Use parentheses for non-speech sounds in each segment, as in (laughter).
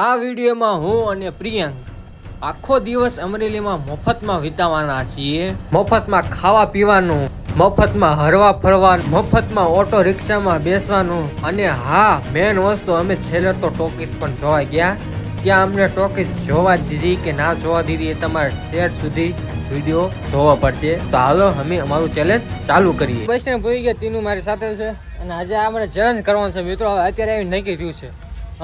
આ વિડીયોમાં હું અને પ્રિયંક આખો દિવસ અમરેલીમાં મફતમાં વિતાવાના છીએ. મફતમાં ખાવા પીવાનું, મફતમાં હરવા ફરવા મફતમાં ઓટો રિક્ષામાં બેસવાનું અને હા મેન વસ્તુ અમે છેલ્લે તો ટોકીસ પણ જોવા ગયા. ત્યાં અમને ટોકીસ જોવા દીધી કે ના જોવા દીધી એ તમારે શેર સુધી વીડિયો જોવો પડશે. તો હાલો, અમે અમારું ચેલેન્જ ચાલુ કરીએ. બસ ને ભૂલી ગયા તીનું મારી સાથે છે અને આજે આપણે ચેલેન્જ કરવાનું છે. મિત્રો અત્યારે આવી નક્કી થયું છે.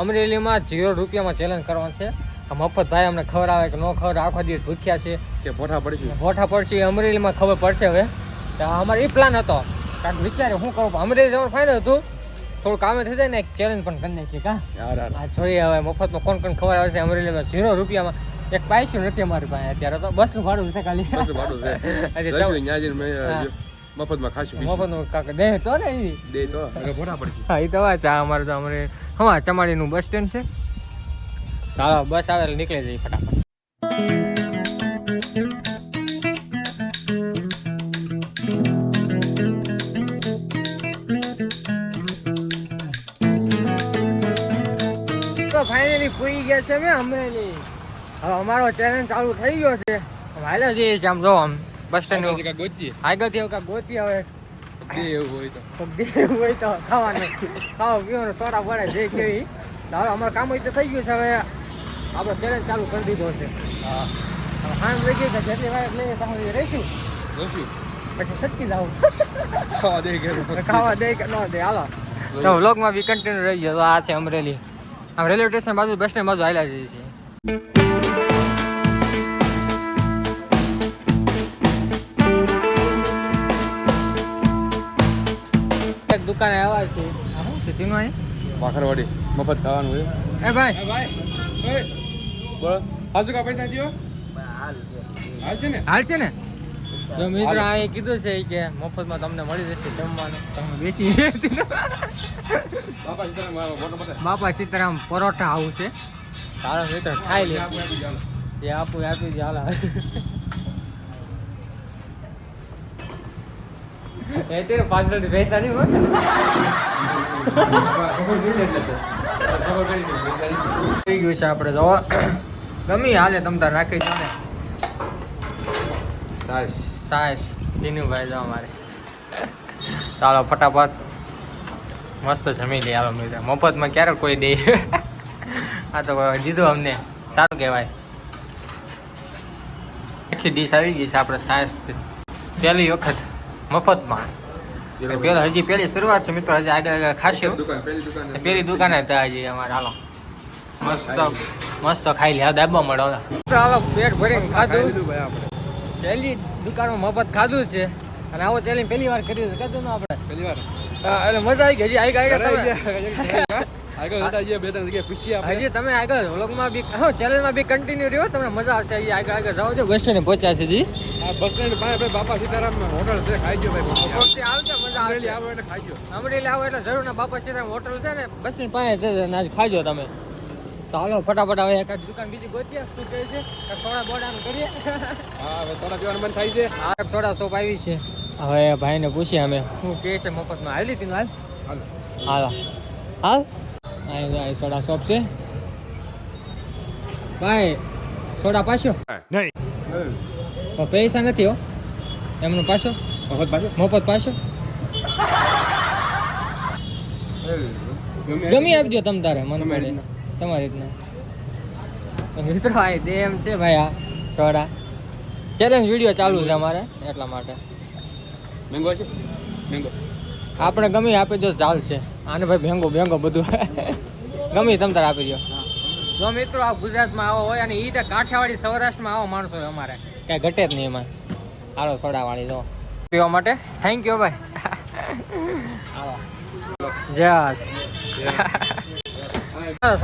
અમરેલીમાં ઝીરો રૂપિયામાં ચેલેન્જ કરવાનું છે. આ મફત ભાઈ અમને ખબર આવે કે ન ખબર આખો દિવસ ભૂખ્યા છે. કે ભોઠા પડશે? ભોઠા પડશે અમરેલીમાં ખબર પડશે હવે. તો અમારો એ પ્લાન હતો. કારણ કે વિચારે શું કરું અમરેલી જવાનું ફાઇનલ હતું. થોડું કામે થઈ જાય ને એક ચેલેન્જ પણ કરી નાખીએ કા? જોઈએ હવે મફતમાં કોણ કોણ ખબર આવે છે અમરેલીમાં ઝીરો રૂપિયામાં. એક પૈસું નથી અમારી પાસે અત્યારે તો બસનું ભાડું છે ખાલી. ભાડું છે. (laughs) મફતમાં ખાશું મફતમાં કાકા દે તો ને ઈ. દે તો. હવે ભોડા પડી હા ઈ તો વાત છે. આ અમારે તો અમારે હા ચમાડીનું બસ સ્ટેન્ડ છે. ચાલો બસ આવે એટલે નીકળી જઈએ ફટાફટ. ફાઇનલી પૂરી ગયા છે મેં અમરેલી હવે અમારો ચેલેન્જ ચાલુ થઈ ગયો છે. હાલો જઈએ છીએ આમ જો આમ. બસ સ્ટેન્ડ પછી ગોતી આગળથી એવું કાંઈક ગોતી આવે દે એવું હોય તો. તો દેવું હોય તો ખાવાનું. ખાવા પીવાનું સોડા પડે જે કેવી હવે અમારું કામ હોય તો થઈ ગયું છે હવે. આપણે ચેલેન્જ ચાલુ કરી દીધો છે. હા. હાંજ વહી ગઈ કે જેટલી વાર લઈએ તો હવે રહીશું. રહીશું. પછી સટકી જાવ ખાવા દે કે ખાવા દે કે ન દે હાલો. તો વ્લોગમાં બી કન્ટિન્યુ રહી ગયો. તો આ છે અમરેલી. આમ રેલવે સ્ટેશન બાજુ બસ સ્ટેન્ડ બાજુ હાલ્યા જઈએ છીએ. દુકાને આવ્યા છે. આ શું છે તેનું અહીં ભાખરવાડી. મફત ખાવાનું હોય. એ ભાઈ. ભાઈ બોલો. હાજુ કા પૈસા થયો હાલ છે. ને? હાલ છે ને? જો મિત્ર આ કીધું છે કે મફતમાં તમને મળી જશે જમવાનું. તમે બેસી બાપા સીતારામ મારો ફોટો બતાય. બાપા સીતારામ પરોઠા આવું છે. સારો મિત્ર ખાઈ લે. આપી એ આપું એ આપી દે હાલ એ તેરે પૈસા નહીં હોય નથી. થઈ ગયું છે આપણે તો ગમી હાલે તમ તાર રાખી દો ને. સાસ. સાયસ ભાઈ જો અમારે. ચાલો ફટાફટ. મસ્ત જમી લઈએ હાલો મિત્ર. મફતમાં ક્યારે કોઈ દે? આ તો દીધું અમને. સારું કહેવાય. આખી ડીશ આવી ગઈ છે આપણે સાયસ પહેલી વખત. મફતમાં. પેલા હજી પહેલી શરૂઆત છે મિત્રો હજી આગળ આગળ ખાશું. દુકાન પેલી દુકાન પેલી દુકાને હતા હજી અમારે હાલો. મસ્ત મસ્ત ખાઈ લે દાબા મળો હાલો પેટ ભરીને ખાધું. લીધું ભાઈ આપણે. પહેલી દુકાનમાં મફત ખાધું છે. અને આવો ચેલેન્જ પહેલી વાર કહેતો ને આપણે. પહેલી વાર. એટલે મજા આવી ગઈ. હજી આગળ આગળ ગયા. આગળ હતા જઈએ બે ત્રણ જગ્યાએ પૂછીએ આપણે. હજી તમે આગળ વ્લોગમાં બી હા ચેનલમાં બી કન્ટિન્યુ રહ્યો તમને મજા આવશે અહીં આગળ આગળ જાઓ છો બસ સ્ટેન્ડ પહોંચ્યા છે જી આ બસ સ્ટેન્ડ પાસે ભાઈ બાપા સીતારામ હોટલ છે ખાઈ ગયો ભાઈ આવજો મજા આવશે. આવો એટલે ખાઈ ગયો. અમરેલી આવો એટલે જરૂર ના બાપા સીતારામ હોટલ છે ને બસ સ્ટેન્ડ પાસે છે ને આજ ખાજો તમે. ચાલો હાલો ફટાફટ હવે એક દુકાન બીજી ગોતીએ શું કહે છે? સોડા બોડાનું કરીએ. હા હવે સોડા પીવાનું બંધ થાય છે. આ સોડા શોપ આવી છે. હવે ભાઈને પૂછીએ અમે. શું કહે છે મફતમાં? હાલી હતી હાલ. હાલો. હાલો? સોડા શોપ છે. ભાઈ સોડા પાછો. નહીં. પૈસા નથી હો. એમનો પાછો. મફત પાછો? મફત પાછો. ગમી આપજો તમ તારે મન મળે. તમારી રીતના. મિત્રો આ દેમ છે ભાઈ આ સોડા. ચેલેન્જ વીડિયો ચાલુ છે અમારે એટલા માટે. મેંગો છે? મેંગો. આપણે ગમી આપી દો ચાલશે. આને ભાઈ ભેંગો ભેંગો બધું. ગમી તમ તારે આપી દો. જો મિત્રો આ ગુજરાતમાં આવો હોય અને એ તો કાઠિયાવાડી સૌરાષ્ટ્રમાં આવો માણસો હોય અમારે. કાંઈ ઘટે જ નહીં એમાં. હાલો સોડાવાળી જો પીવા માટે. થેન્ક યુ ભાઈ. જસ.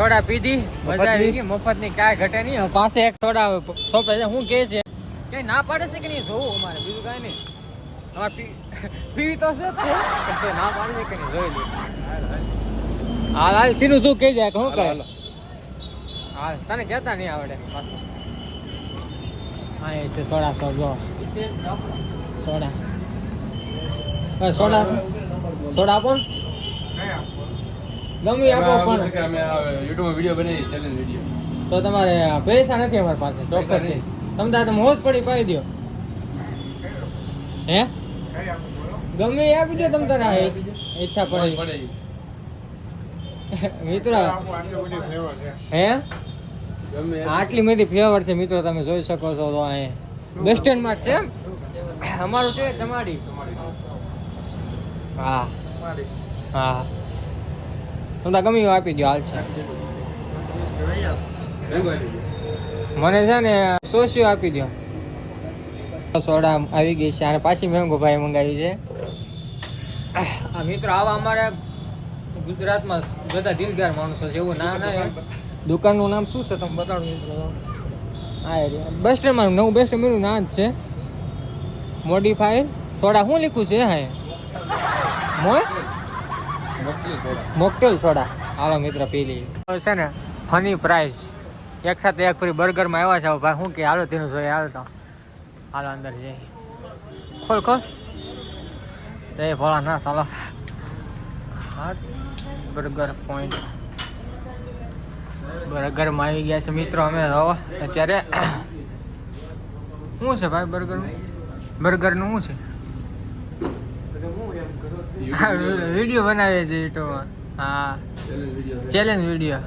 સોડા પીધી. મજા આવી ગઈ. મફતની કાંઈ ઘટે નહીં. પાસે એક સોડા સોપે છે. હું કે છે? કઈ ના પાડે છે કે નહીં? જોવું અમારે. બીજું કાંઈ નહીં. અમારે પી પીવી તો છે તે. ના પાડે કે જોઈ હાલ હાલ તીનું શું કહી જાય હું કહે? હાલ. તને કહેતા નહીં આવડે પાછું. હા એ છે સોડા સો જો. સોડા. સોડા સોડા આપો ને. આપો પણ. કે અમે યુટ્યુબમાં વીડિયો બનાવી ચેલેન્જ વીડિયો તો તમારે પૈસા નથી અમારી પાસે ચોક્કસ તમે તાર હોશ પડી પાઈ દો હે? ગમે એ આપી દો તમ તારા ઈચ્છ- ઈચ્છા પડે. (laughs) મિત્રો. હે? આટલી મોટી ફ્લેવર છે મિત્રો તમે જોઈ શકો છો તો અહીં. બસ સ્ટેન્ડમાં જ છે અમારું છે જમાડી હા. હા. તમે ગમી આપી દો હાલ છે. મને છે ને સોસિયો આપી દો. સોડા આવી ગઈ છે અને પાછી મેંગો ભાઈ મંગાવી છે. આ મિત્રો આવા અમારા ગુજરાતમાં બધા દિલદાર માણસો છે એવું ના ના દુકાનનું નામ શું છે તમે બતાડો મિત્રો. હા એ રહ્યું. બસ સ્ટેન્ડમાં નવું બેસ્ટ મેનુ ના જ છે. મોડિફાઈડ સોડા શું લીખું છે હા? મોય. Mocktail soda. હાલો મિત્ર પી લઈએ. છે ને ફની પ્રાઇસ એક સાથે એક ફરી બર્ગરમાં આવ્યા છે. ભાઈ શું કે? હાલો તેનું જોઈએ હાલો તો. હાલો અંદર જઈ ખોલ ખોલ. એ ભોળા ના ચાલો બર્ગર પોઈન્ટ બર્ગરમાં આવી ગયા છે મિત્રો અમે હવે અત્યારે શું છે ભાઈ બર્ગરનું? બર્ગરનું શું છે? વીડિયો બનાવે છે યુટ્યુબમાં હા. Challenge video.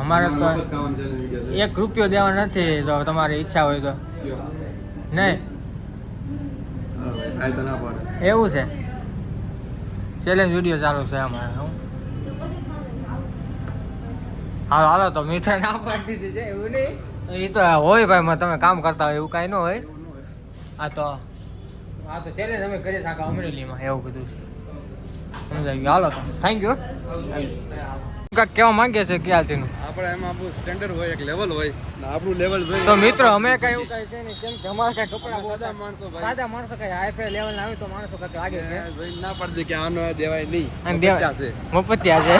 અમારે તો. એક રૂપિયો દેવા નથી તો તમારી ઈચ્છા હોય તો. નહીં. એવું છે? ચેલેન્જ વીડિયો ચાલુ છે અમારે હું. હાલો હાલો તો મિત્ર ના પાડી દીધી છે એવું નહીં. એ તો હોય ભાઈ તમે કામ કરતા હોય એવું કાંઈ ન હોય. આ તો આ તો ચેલેન્જ અમે કરી શકીએ અમરેલીમાં એવું બધું છે. સમજાઈ ગયું? હાલો તો. થેન્ક યુ કાંઈક કેવા માંગે છે ક્યારથીનું આપણે એમાં આપણું સ્ટેન્ડર્ડ હોય એક લેવલ હોય ને આપણું લેવલ જોઈએ. તો મિત્રો અમે કઈ એવું કઈ છે નહીં. કેમ કે અમારે કઈ કપડા સાદા માણસો ભાઈ. સાદા માણસો કઈ હાઈફે લેવલ ના આવે તો માણસો કઈ લાગે છે. ના પાડી દે કે આનો દેવાય નહીં. અને દેવા- પચાસ. છે. મફતિયા છે.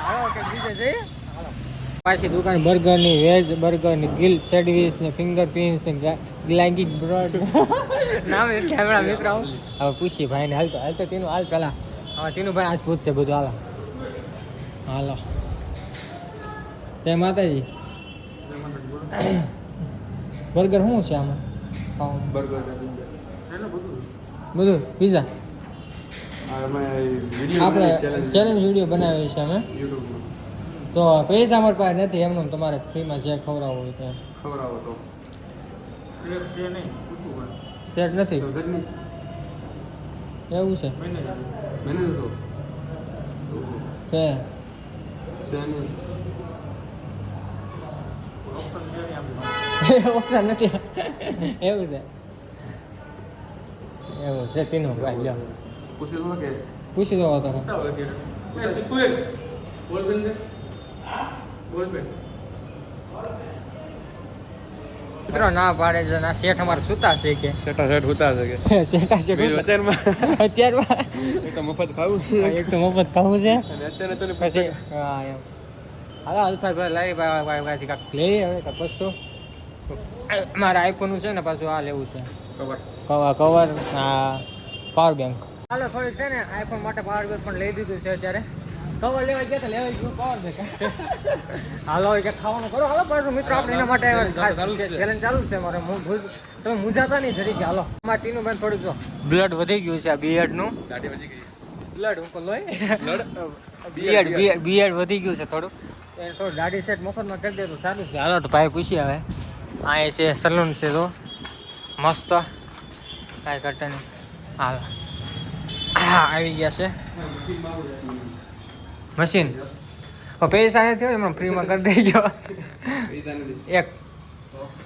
હાલો કે બીજે જઈએ પાછી દુકાન બર્ગરની વેજ બર્ગરની ગિલ સેન્ડવિચ ને ફિંગર પિન્સ ને ગ્લાઇંગિંગ બ્રેડ નામ એટલે આપણા મિત્રો. (laughs) હવે પૂછી ભાઈ ને હાલ તો હાલ તો તેનું હાલ પેલા. હા તેનું ભાઈ આજ પૂછશે બધું હાલો. હાલો. જય માતાજી. બર્ગર શું છે આમાં? ખાવાનું? બર્ગર બધું. પીઝા આ અમે video આપણે ચેલેન્જ વીડિયો બનાવીએ છીએ અમે. તો પૈસા અમારી પાસે નથી એમનું તમારે ફ્રીમાં જે ખવડાવવું હોય ત્યાં ખવડાવો તો. સેટ નથી? એવું છે? મેનેજર. છો નહીં ઓપ્શન નથી. એવું છે. એવું છે તેનું ભાઈ લ્યો. પૂછી લો કે. પૂછી દો તો. મિત્રો ના પાડે છે ના શેઠ અમારે સુતા છે કે શેઠા શેઠ સુતા છે કે (laughs) શેઠા છે બીજું અત્યારમાં? (laughs) અત્યારમાં? એક તો મફત ખાવું. એક તો મફત ખાવું છે. અને અત્યારે તો પછી હા એમ. હાલો અલ્ફાભાઈ લાવી ભાઈ ભાઈ ભાઈ કાંઈક લઈ હવે કાંઈક વસ્તુ. મારા આઈફોનનું છે ને પાછું આ લેવું છે. કવર કવર કવર આ પાવર બેંક હાલો થોડીક છે ને આઈફોન માટે પાવર બેંક પણ લઈ દીધું છે અત્યારે. કવર લેવા ગયા તો લેવા ગયું પાવર બેંક હાલો કે ખાવાનું કરો. હાલો પાછું મિત્રો આપણે એના માટે ચાલુ જ છે. ચેલેન્જ ચાલુ છે મારે. હું ભૂલ તમે મૂંઝાતા નહીં જરીકે. હાલો અમારે ટીનું બેન થોડીક જો. બ્લડ વધી ગયું છે આ બીએડનું દાઢી વધી ગઈ. બ્લડ ઉપર લોય બીએડ બીએડ બીએડ વધી ગયું છે થોડું. એ થોડું દાઢી સેટ મફતમાં કરી દે તો સારું છે. હાલો તો ભાઈ પૂછી હવે આ છે સલૂન છે તો મસ્ત. કાંઈ કરતા નહીં. હાલો. આવી ગયા છે. મશીન. પૈસા નથી એમાં ફ્રીમાં કરી દેજો. પૈસા એક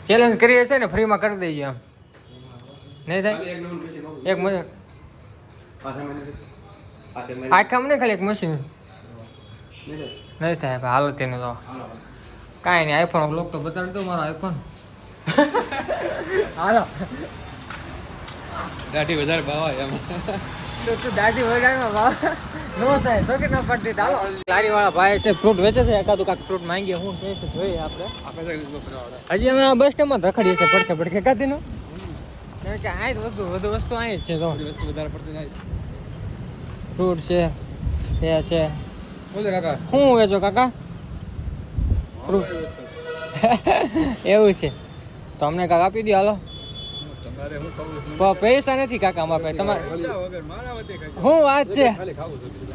ચેલેન્જ કરીએ છે ને ફ્રીમાં કરી દેજો એમ. નહીં થાય? એક મજા. આખામ નહીં ખાલી એક મશીન નહીં થાય? હાલો તેનું તો. કાંઈ નહીં આઈફોન બ્લોક તો બતાવી દો મારો આઈફોન (laughs) હાલો. ગાડી વધારે ભાવ આવે એમ. તો તું દાદી વગાડમાં ભાવ નો થાય શોખી ન પડતી તો હાલો. લારી વાળા ભાઈ છે ફ્રૂટ વેચે છે એકાદું કાંક ફ્રૂટ માંગીએ હું કહે છે જોઈએ આપણે. કીધું હજી અમે આ બસ સ્ટેન્ડમાં રખડીએ છીએ પડખે પડકે કાધીનું કારણ કે આ વધુ વધુ વસ્તુ અહીં જ છે તો. વસ્તુ વધારે પડતી ફ્રૂટ છે એ છે. શું કાકા. શું વેચો કાકા? ફ્રૂટ (laughs) એવું છે. તો અમને કાક આપી દો હાલો. પૈસા નથી કાકા અમારા પાસે. તમારે શું વાત છે.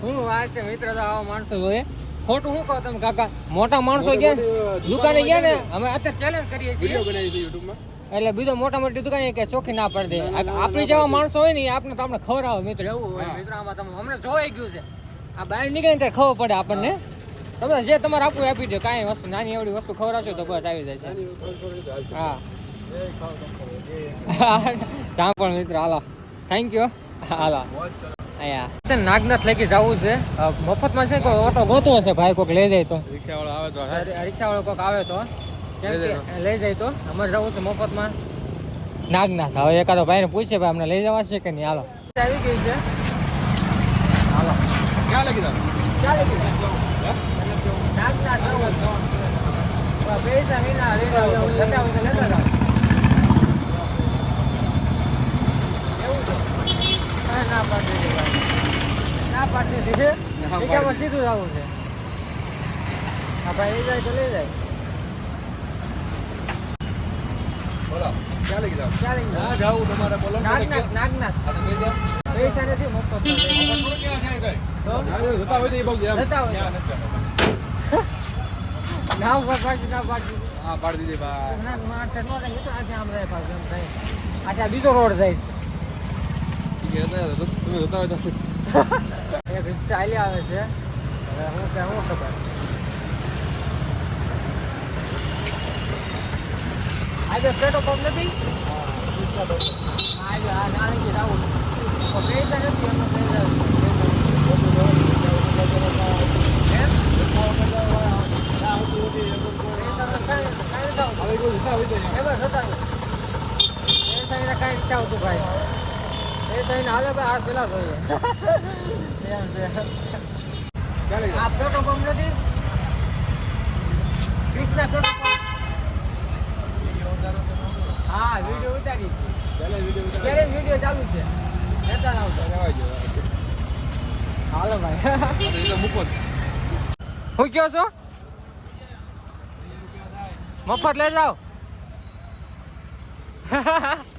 શું વાત છે મિત્ર તો આવા માણસો જોઈએ ખોટું શું કહો તમે કાકા? મોટા માણસો ગયા દુકાને ગયા ને અમે અત્યારે ચેલેન્જ કરીએ છીએ. એટલે બીજો મોટા મોટી દુકાને કે ચોખ્ખી ના પડે આપણી જેવા માણસો હોય ને આપણે તો આપણે આવે મિત્ર. એવું હોય હા. મિત્ર આમાં તમે અમને જોવાઈ ગયું છે. આ બહાર નીકળે ત્યારે ખબર પડે આપણને. તમે જે તમારે આપવું આપી દો. કાંઈ વસ્તુ નાની એવડી વસ્તુ ખવડાવશો તો બસ આવી જાય છે. હા. (laughs) સાંભળ મિત્ર હાલો. થેન્ક યુ હાલો. અહીંયા. છે ને નાગનાથ લગી જવું છે. મફતમાં છે કોઈ ઓટો ગોતવો છે? ભાઈ કોઈક લઈ જાય તો. રિક્ષાવાળો આવે તો રિક્ષાવાળો કોઈક આવે તો. લઈ જાય તો. અમારે જવું છે મફતમાં. નાગનાથ. હવે એકાદો ભાઈને પૂછે ભાઈ અમને લઈ જવા છે કે નહીં? હાલો. આવી ગઈ છે. હાલો. ક્યાં લગી જાવ ક્યાં? નાગનાથ જવું. હવે પૈસા વિના લઈ જાવ લેતા હોય તો લેતા જાવ એવું છે હા, ના પાડી દીધી ભાઈ. ના પાડી દીધી ના એ સીધું જવું છે? હા ભાઈ લઈ જાય તો લઈ જાય. બોલો. ચાલી. ના જાવું તમારે નાગનાથ નાગનાથ. પૈસા નથી જતા હોય તો એ બહુ જતા હોય. ના ના પાડી હા પાડી દીધી ભાઈ. ના, માથે ન થાય, મિત્રો આજે આમ રહે પાછું એમ થાય. આજે આ બીજો રોડ જાય છે છે, તમે જતા આવે છે હવે હું કે હું ખબર આજે પેટ્રોલ પંપ નથી આજે આ નાની રાવું તો પૈસા નથી એમ? પૈસા તો કાંઈ- કાંઈ નથી આવતું. હવે કોઈ જતા હોય તો એ બસ હતા ને. પૈસા વિના કાંઈ નથી આવતું ભાઈ પંપ નથી. ક્રિષ્ના પેટ્રોલ પંપ હા વીડિયો ક્યારે વીડિયો ચાલુ છે. નેતા આવતો હાલો, ભાઈ. મૂકો હું કયો છો? મફત લઈ જાઓ. (laughs)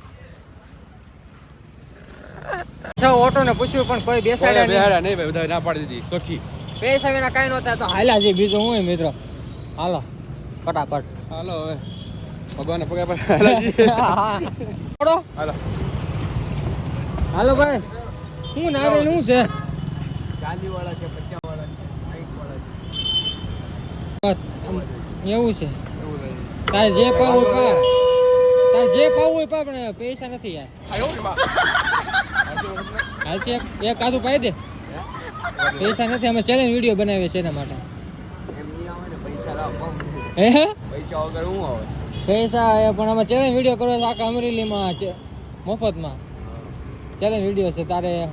છ ઓટો ને પૂછ્યું પણ કોઈ બેસાડ્યા નહીં બેહાડ્યા નહીં. ભાઈ બધા ના પાડી દીધી સોખી પૈસા વિના કાઈ નહોતા તો હાલા છે બીજું હું મિત્રો? હાલો ફટાફટ. હાલો હવે. ભગવાન પગે પર હાલો હાલો. હાલો. ભાઈ હું નારિયેળ શું છે? ચાંદી વાળા છે પચાસ વાળા છે. એવું છે તારે જે પાવું પા. તારે જે પાવું હોય પા પણ પૈસા નથી યાર. હાલ છે. એક- કાદુ પાઈ દે. પૈસા નથી અમે ચેલેન્જ વીડિયો બનાવીએ છે એના માટે. એમ નહીં આવે ને પૈસા એ પણ અમે ચેલેન્જ વીડિયો કરો છો આખા અમરેલીમાં મફતમાં. ચેલેન્જ વીડિયો છે તારે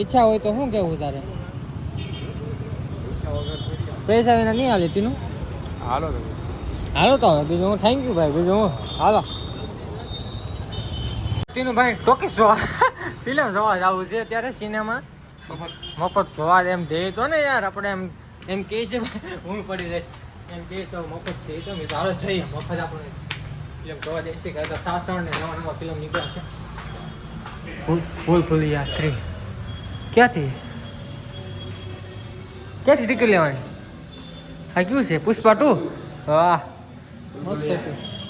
ઈચ્છા હોય તો શું કેવું તારે. પૈસા વિના નહીં હાલે તીનું? હાલો હાલો તો હવે બીજું હું થેન્ક યુ ભાઈ બીજું હું હાલો. તીનું ભાઈ ટોકીસ જોવા. ફિલ્મ જોવા જવું છે ત્યારે સિનેમા. મફત જોવા એમ દે તો ને યાર, આપણે એમ એમ કહે છે, હું પડી જઈશ. એમ કહે તો મફત છે તો મેં ચાલો જઈએ, મફત આપણે ફિલ્મ જોવા જઈશે. કે તો સાસણ ને નવા નવા ફિલ્મ નીકળ્યા છે. ફૂલ ફૂલ ભૂલિયા થ્રી ક્યાંથી? ક્યાંથી ટિકિટ લેવાની? હા કયું છે? પુષ્પા ટુ? વાહ. મસ્ત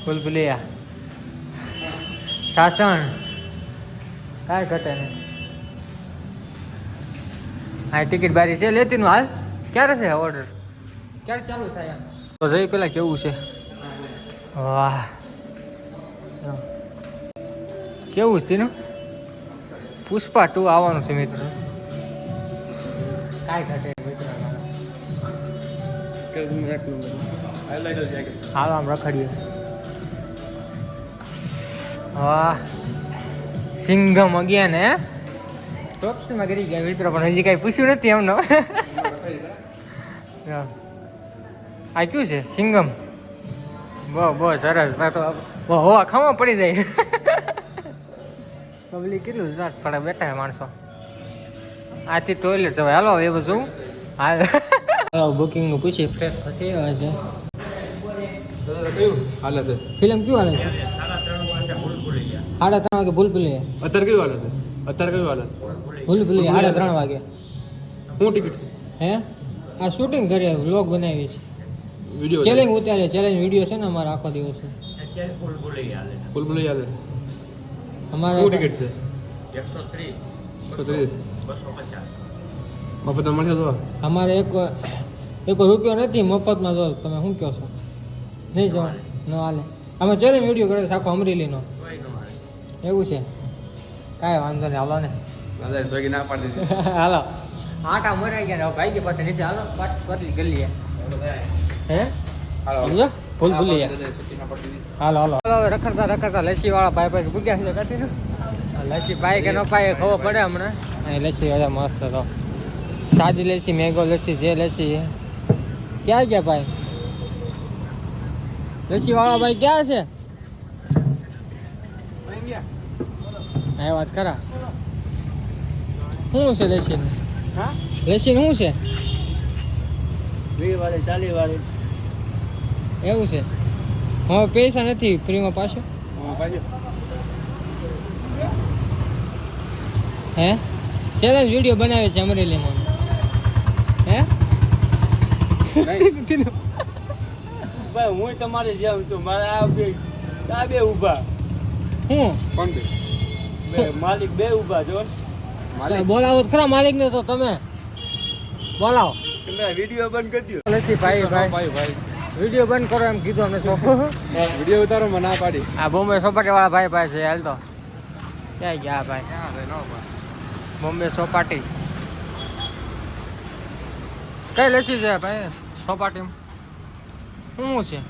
ફૂલ ભૂલિયા સાસણ કાંઈ ઘટે નહીં. હા ટિકિટ બારી છે લેતી નું હાલ? ક્યારે છે ઓર્ડર ક્યારે ચાલુ થાય એમ? તો જઈ પેલા કેવું છે? વાહ. કેવું છે તેનું? પુષ્પા ટુ આવવાનું છે મિત્રો. કાંઈ ઘટે મિત્રો હાલો આમ રખડીએ. વાહ. સિંગમ અગિયાર ને ટોપ્સમાં કરી ગયા મિત્રો પણ હજી કાંઈ પૂછ્યું નથી એમનો. (laughs) હા. આ કયું છે? સિંગમ બહુ બહુ સરસ. તો હોવા ખાવા પડી જાય. (laughs) પબ્લિક કેટલું રાત પડે બેઠા છે માણસો. આથી ટોયલેટ જવાય. હાલો એ બધું. હાલ. બુકિંગનું પૂછી ફ્રેશ થઈ હોય છે. હાલે છે. ફિલ્મ કયું હાલે છે? સાડા ત્રણ વાગે ભૂલ ભૂલી અત્યારે કયું હાલે છે અત્યારે કયું હાલે ભૂલ ભૂલી સાડા ત્રણ વાગે. શું ટિકિટ છે? હે? આ શૂટિંગ કરીએ વ્લોગ બનાવી છે. વીડિયો ચેલેન્જ ઉતારે ચેલેન્જ વીડિયો છે ને અમારો આખો દિવસ. ફૂલ બોલી હાલે અમારે શું ટિકિટ છે? એકસો ત્રીસ. મફત મળશે તો? અમારે એક એક રૂપિયો નથી મફતમાં જો તમે શું કહો છો? નહીં જવા ન હાલે. અમે ચેલેન્જ વીડિયો કરે છે આખો અમરેલીનો. એવું છે? કાંઈ વાંધો નહીં હાલો ને. સ્વેગી ના પાડી દીધી. (laughs) હાલો. આટા મરાઈ ગયા હવે ભાઈ ગયા પાસે નીચે. હાલો પાછું પતલી ગલીએ હે? હાલો. દીધી. હાલો હાલો. હવે રખડતા રખડતા લસ્સી વાળા ભાઈ પાસે પૂગ્યા છે કાઢી લસ્સી પાય કે ન પાય ખબર પડે હમણાં. અહીં લસ્સી બધા મસ્ત હતો સાદી લસ્સી મેંગો લસ્સી જે લસ્સી ક્યાં ગયા ભાઈ? લસ્સી વાળા ભાઈ ક્યાં છે અહીં ગયા હા વાત કરા? શું છે લસ્સી હા? લસ્સી શું છે? વીસ વાળી ચાલીસ વાળી એવું છે? હવે પૈસા નથી ફ્રીમાં પાછો? હે ચેલેન્જ વીડિયો બનાવે છે અમરેલીમાં. હે? ભાઈ હું તમારી જેમ છું. મારા આ બે આ બે ઊભા હું? કોણ બે? માલિક બે ઊભા જો માલિક? બોલાવો ખરા માલિક ને તો તમે. બોલાવો. તમે વીડિયો બંધ કરી દીધો લસી ભાઈ ભાઈ? ભાઈ વીડિયો બંધ કરો એમ કીધું અમે સોફો. વિડિયો ઉતારો મને ના પાડી. આ બોમ્બે સોપાટી વાળા ભાઈ ભાઈ છે હાલ તો. ક્યાં ગયા ભાઈ? બોમ્બે સોપાટી. કઈ લસી છે ભાઈ સોપાટી શું છે?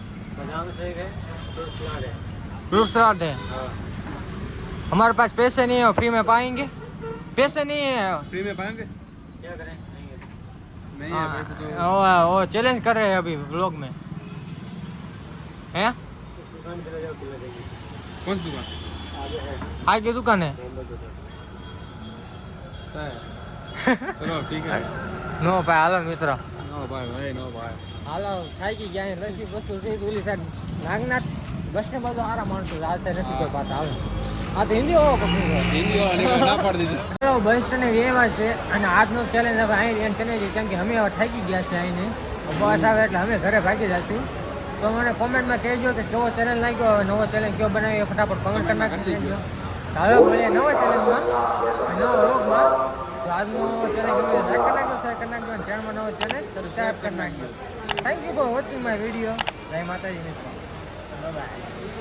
રૂટ સલાડ છે हमारे पास पैसे नहीं है फ्री में पाएंगे पैसे नहीं है फ्री में पाएंगे नहीं है पैसे तो हाँ, वो वो चैलेंज कर रहे हैं अभी व्लॉग में हैं कौन सी दुकान आगे दुकान है (laughs) चलो ठीक है નો ભાઈ હાલો મિત્ર नो भाई भाई नो भाई હાલો થાકી ગયા અહીં લસી વસ્તુ છે ઓલી સાઈડ નાગનાથ બસને બાજુ સારા માણસો આ સાઈડ નથી કોઈ આવે. આ તો હિન્દી વાળો પકડી હિન્દી છે. અને આજનો ચેલેન્જ હવે અહીં એમ ચલે છે કેમ અમે હવે થાકી ગયા છે અહીંને ઉપવાસ આવે એટલે અમે ઘરે ભાગી જશું તો મને કોમેન્ટમાં કહેજો કે કેવો ચેલેન્જ લાગ્યો. નવો ચેલેન્જ કેવો બનાવ્યો ફટાફટ કમેન્ટ કરી નાખી દેજો. હવે મળીએ નવા ચેલેન્જમાં નવા વ્લોગમાં તો આજનો ચેલેન્જ ગમે લાઈક કરી નાખજો શેર કરી નાખજો. ચેનલમાં નવો ચેલેન્જ સબસ્ક્રાઈબ કરી નાખજો. Thank you for watching my video જય માતાજી મિત્રો. 拜拜